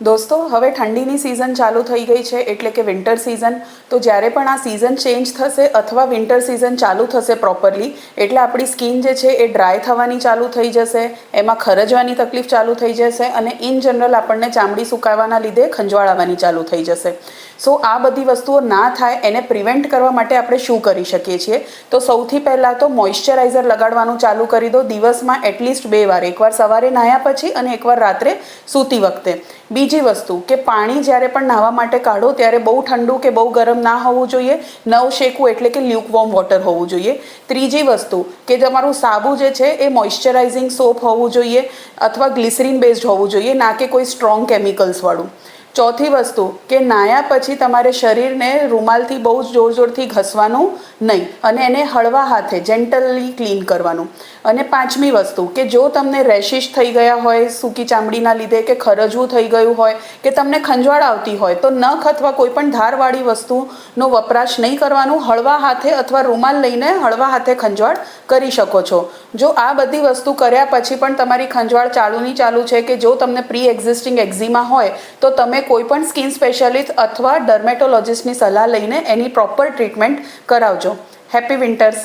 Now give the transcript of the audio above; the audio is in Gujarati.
દોસ્તો, હવે ઠંડીની સિઝન ચાલુ થઈ ગઈ છે, એટલે કે વિન્ટર સિઝન તો જ્યારે પણ આ સિઝન ચેન્જ થશે અથવા વિન્ટર સિઝન ચાલુ થશે પ્રોપરલી એટલે આપણી સ્કિન જે છે એ ડ્રાય થવાની ચાલુ થઈ જશે, એમાં ખરજવાની તકલીફ ચાલુ થઈ જશે અને ઇન જનરલ આપણને ચામડી સુકાવાના લીધે ખંજવાળાવાની ચાલુ થઈ જશે. સો આ બધી વસ્તુઓ ના થાય, એને પ્રિવેન્ટ કરવા માટે આપણે શું કરી શકીએ છીએ? તો સૌથી પહેલાં તો મોઇશ્ચરાઇઝર લગાડવાનું ચાલુ કરી દો, દિવસમાં એટલીસ્ટ બે વાર. એકવાર સવારે નાહ્યા પછી અને એકવાર રાત્રે સૂતી વખતે. બીજી વસ્તુ કે પાણી જ્યારે પણ નાહવા માટે કાઢો, ત્યારે બહુ ઠંડુ કે બહુ ગરમ ના હોવું જોઈએ. નવ શેકવું એટલે કે લ્યુકવોર્મ વોટર હોવું જોઈએ. ત્રીજી વસ્તુ કે તમારું સાબુ જે છે એ મોઇશ્ચરાઇઝિંગ સોપ હોવું જોઈએ અથવા ગ્લિસરીન બેઝડ હોવું જોઈએ, ના કે કોઈ સ્ટ્રોંગ કેમિકલ્સવાળું ચોથી વસ્તુ કે નાહ્યા પછી તમારે શરીરને રૂમાલથી બહુ જ જોર જોરથી ઘસવાનું નહીં અને એને હળવા હાથે જેન્ટલી ક્લીન કરવાનું. અને પાંચમી વસ્તુ કે જો તમને રેશિશ થઈ ગયા હોય, સૂકી ચામડીના લીધે કે ખરજવું થઈ ગયું હોય, કે તમને ખંજવાળ આવતી હોય, તો નખ અથવા કોઈ પણ ધારવાળી વસ્તુનો વપરાશ નહીં કરવાનું. હળવા હાથે અથવા રૂમાલ લઈને હળવા હાથે ખંજવાળ કરી શકો છો. જો આ બધી વસ્તુ કર્યા પછી પણ તમારી ખંજવાળ ચાલુની ચાલુ છે કે જો તમને પ્રી એક્ઝિસ્ટિંગ એક્ઝિમા હોય, તો તમે કોઈ પણ સ્કિન સ્પેશિયાલિસ્ટ અથવા ડર્મેટોલોજિસ્ટની સલાહ લઈને એની પ્રોપર ટ્રીટમેન્ટ કરાવજો. Happy winters.